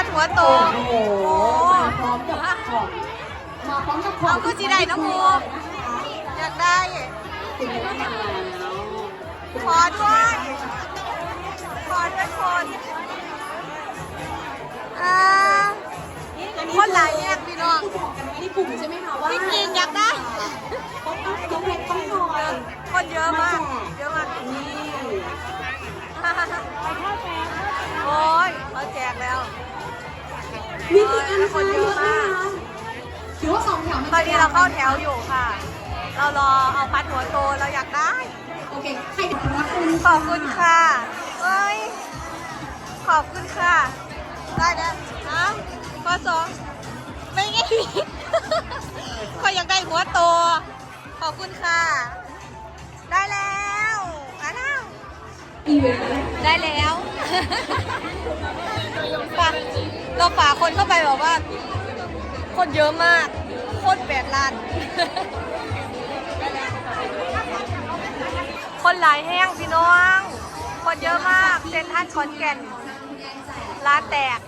พัดหัวโต โอ้โหมาพร้อมกับของมาพร้อมกับของเอาก็สิได้น้ำมูอยากได้คุณไม่ได้มาแล้วขอด้วย ขอด้วยคนอ่าคนหลายแยกพี่น้อง ที่บอกกันไว้ในกลุ่มใช่ไหมคะว่า พี่กินอยากได้ มีกี่อันคะเยอะไหมคะหรือว่าสองแถวมันตอนนี้เราเข้าแถวอยู่ค่ะ เรารอเอาพัดหัวโตเราอยากได้ โอเคใครขอบคุณขอบคุณค่ะเอ้ย ขอบคุณค่ะ ได้แล้วนะข้อสองไม่ไงขอยอยากได้หัวโต ขอบคุณค่ะ ได้แล้วอะนะอีเวนต์ได้แล้วป่ะ เราฝากคนเข้าไปแบบว่า คนเยอะมากโคตรแปดล้าน คนหลายแห้งพี่น้อง คนเยอะมากเซ็นทรัลขอนแก่นร้านแตก